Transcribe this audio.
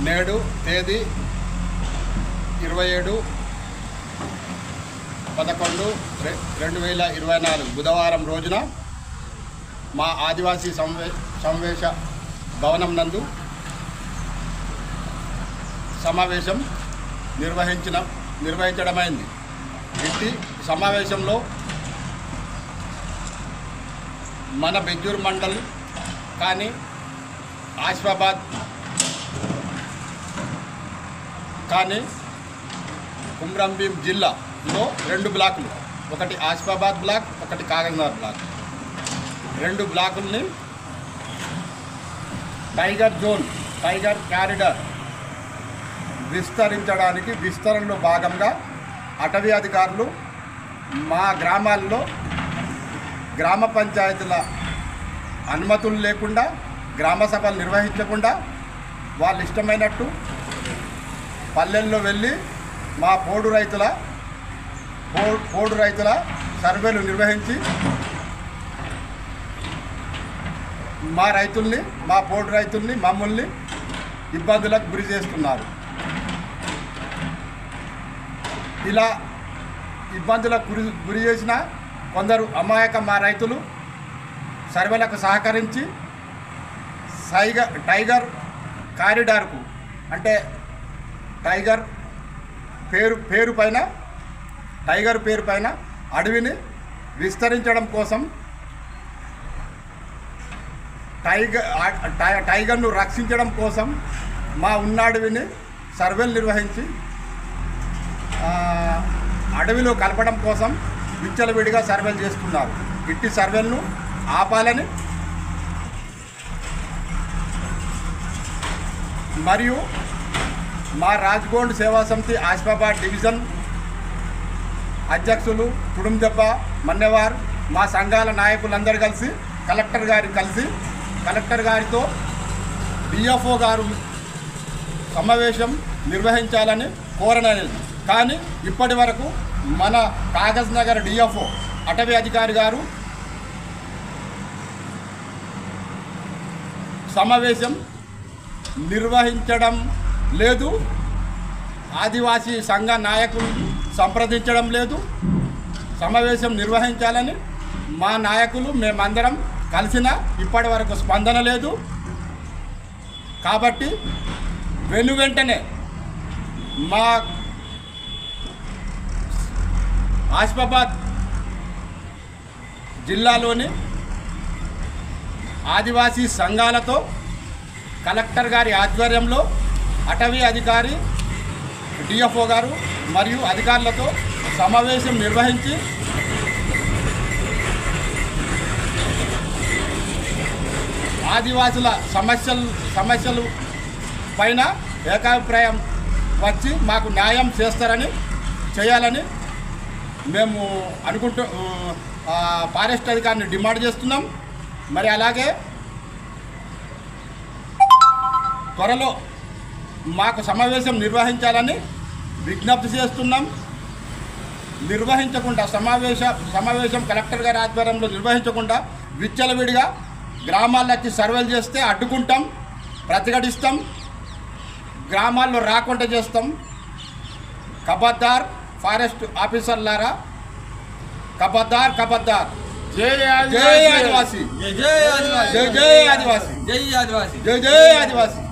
నేడు తేదీ ఇరవై ఏడు పదకొండు రె- రెండు వేల ఇరవై నాలుగు బుధవారం రోజున మా ఆదివాసీ సంవే సమావేశ భవనం నందు సమావేశం నిర్వహించిన నిర్వహించడమైంది. ఇట్టి సమావేశంలో మన బెజ్జూర్ మండల్ కానీ ఆసిఫాబాద్ కానీ కుమ్రంభీం జిల్లాలో రెండు బ్లాకులు. ఒకటి ఆసిఫాబాద్ బ్లాక్ ఒకటి కాగజ్నగర్ బ్లాక్. రెండు బ్లాకుల్ని టైగర్ జోన్ టైగర్ క్యారిడర్ విస్తరించడానికి విస్తరణలో భాగంగా అటవీ అధికారులు మా గ్రామాల్లో గ్రామ పంచాయతీల అనుమతులు లేకుండా గ్రామ సభలు నిర్వహించకుండా వాళ్ళు ఇష్టమైనట్టు పల్లెల్లో వెళ్ళి మా పోడు రైతుల పోడు రైతుల సర్వేలు నిర్వహించి మా రైతుల్ని మా పోడు రైతుల్ని మమ్మల్ని ఇబ్బందులకు గురి చేస్తున్నారు. ఇలా ఇబ్బందులకు గురి గురి చేసిన కొందరు అమాయక మా రైతులు సర్వేలకు సహకరించి సైగ టైగర్ కారిడార్కు అంటే టైగర్ పేరు పేరు పైన టైగర్ పేరు పైన అడవిని విస్తరించడం కోసం టైగర్ టైగర్ను రక్షించడం కోసం మా ఉన్న అడవిని సర్వేలు నిర్వహించి అడవిలో కలపడం కోసం విచ్చలవిడిగా సర్వేలు చేస్తున్నారు. ఇట్టి సర్వేలను ఆపాలని మరియు మా రాజ్గోండ్ సేవా సమితి ఆసిఫాబాద్ డివిజన్ అధ్యక్షులు కుటుంబెప్ప మన్నెవార్ మా సంఘాల నాయకులందరూ కలిసి కలెక్టర్ గారిని కలిసి కలెక్టర్ గారితో డిఎఫ్ఓ గారు సమావేశం నిర్వహించాలని కోరనది కానీ ఇప్పటి వరకు మన కాగజ్ నగర్ డిఎఫ్ఓ అటవీ అధికారి గారు సమావేశం నిర్వహించడం లేదు. ఆదివాసీ సంఘ నాయకులు సంప్రదించడం లేదు. సమావేశం నిర్వహించాలని మా నాయకులు మేమందరం కలిసిన ఇప్పటి వరకు స్పందన లేదు. కాబట్టి వెను వెంటనే మా ఆసిఫాబాద్ జిల్లాలోని ఆదివాసీ సంఘాలతో కలెక్టర్ గారి ఆధ్వర్యంలో అటవీ అధికారి డిఎఫ్ఓ గారు మరియు అధికారులతో సమావేశం నిర్వహించి ఆదివాసుల సమస్యలు సమస్యలు పైన ఏకాభిప్రాయం వచ్చి మాకు న్యాయం చేస్తారని చేయాలని మేము అనుకుంటూ ఫారెస్ట్ అధికారిని డిమాండ్ చేస్తున్నాం. మరి అలాగే త్వరలో మాకు సమావేశం నిర్వహించాలని విజ్ఞప్తి చేస్తున్నాం. నిర్వహించకుండా సమావేశ సమావేశం కలెక్టర్ గారి ఆధ్వర్యంలో నిర్వహించకుండా విచ్చలవిడిగా గ్రామాల్లో వచ్చి సర్వేలు చేస్తే అడ్డుకుంటాం ప్రతిఘటిస్తాం గ్రామాల్లో రాకుండా చేస్తాం. కబద్దార్ ఫారెస్ట్ ఆఫీసర్లారా కబద్దార్ కబద్దార్. జై జై ఆదివాసి. జై జై ఆదివాసి. జై జై ఆదివాసి. జై ఆదివాసి. జై జై ఆదివాసి.